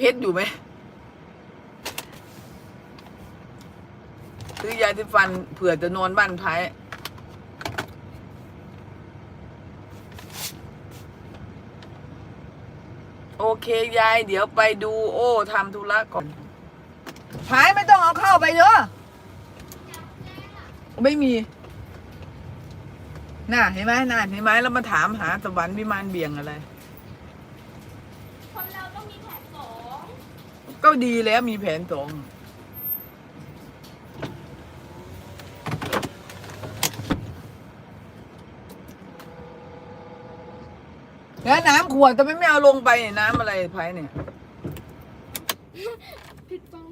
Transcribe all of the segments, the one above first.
เพชรอยู่ไหมซื้อยาที่ฟันเผื่อจะนอนบ้านไทยโอเค ยาย เดี๋ยวไปดูโอ้ทำธุระก่อนพายไม่ต้องเอาเข้าไปเด้อไม่มี น่ะ เห็นไหมน่ะเห็นไหมแล้วมาถามหาสวรรค์วิมานเบี่ยงอะไร คนเราต้องมีแผนสอง ก็ดีแล้วมีแผนสองแล้วน้ำขวดทำไมไม่เอาลงไปเนี่ยน้ำอะไรไพเนี่ย ผิดฟัง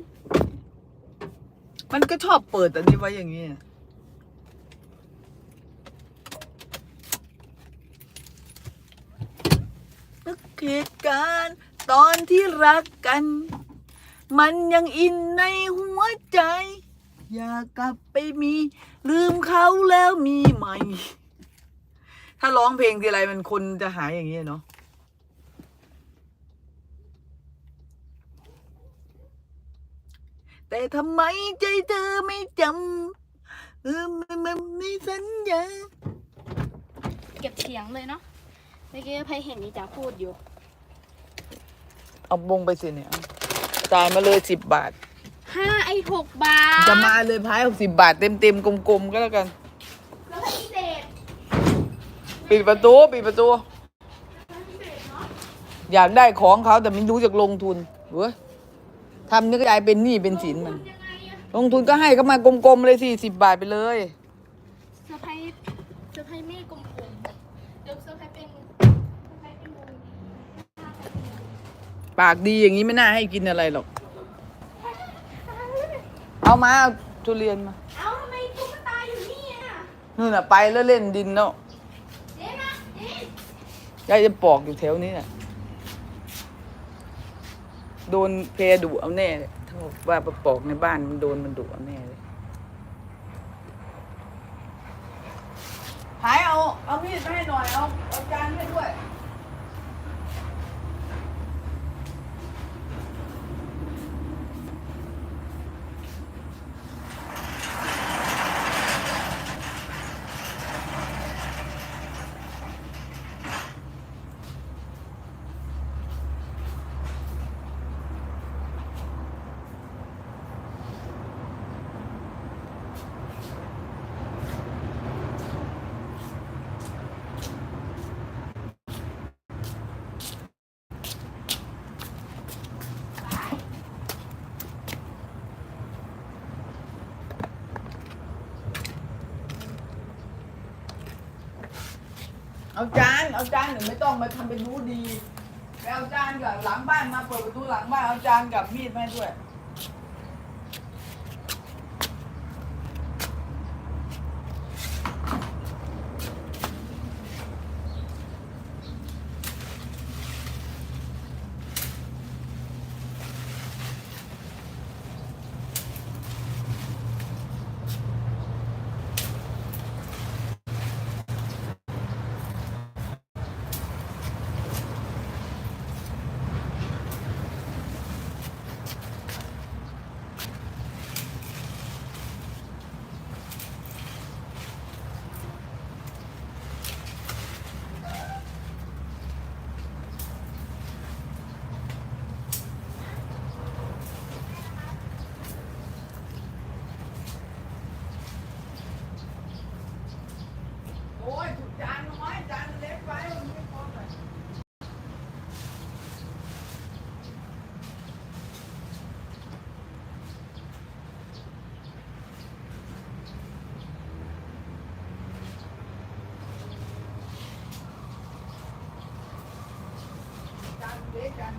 มันก็ชอบเปิดอันนี้ไว้อย่างนี้อะนึกเหตุการณ์ตอนที่รักกัน มันยังอินในหัวใจ อยากกลับไปมี ลืมเขาแล้วมีใหม่ถ้าร้องเพลงทีไรมันคนจะหายอย่างนี้เนาะแต่ทำไมใจเธอไม่จำเออมันมันไม่สัญญาเก็บเสียงเลยเนาะเมื่อกี้ไพเห็นนี่จ๋าพูดอยู่ เอาบงไปสิเนี่ยเอา จ่ายมาเลยสิบบาท ห้าไอหกบาทจะมาเลยพายหกสิบบาทเต็มเต็มๆกลมๆก็แล้วกัน แล้วให้พิเศษปิดประตูปิดประตู อยากได้ของเขาแต่ไม่รู้จะลงทุนเว้ยทำนี่ก็กลายเป็นหนี้เป็นสินมัน ยังไงอะลงทุนก็ให้เขามากลมๆเลยสี่สิบบาทไปเลย เซอร์ไพรส์เซอร์ไพรส์ไม่กลมๆเดี๋ยวเซอร์ไพรส์ ปากดีอย่างนี้ไม่น่าให้กินอะไรหรอก เอามาเอาทุเรียนมา เอ้าทำไมตุ๊กตาอยู่นี่อะนู่นน่ะไปแล้วเล่นดินเนาะเจ๊นะเจ๊ยายจะปอกอยู่แถวนี้น่ะ โดนเพดุเอาแน่เลยถ้าบอกว่าไปปอกในบ้านมันโดนมันดุเอาแน่เลยหายเอาเอามีดมาให้หน่อยเอาเอาจานให้ด้วย เอาจานเอาจานหนูไม่ต้องมาทำเป็นรู้ดีไปเอาจานกับหลังบ้านมาเปิดประตูหลังบ้านเอาจานกับมีดมาด้วย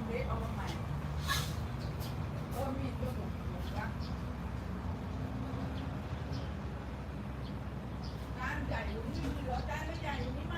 ใหญ่อยู่นี่เหลือแต่ไม่ใหญ่อยู่นี่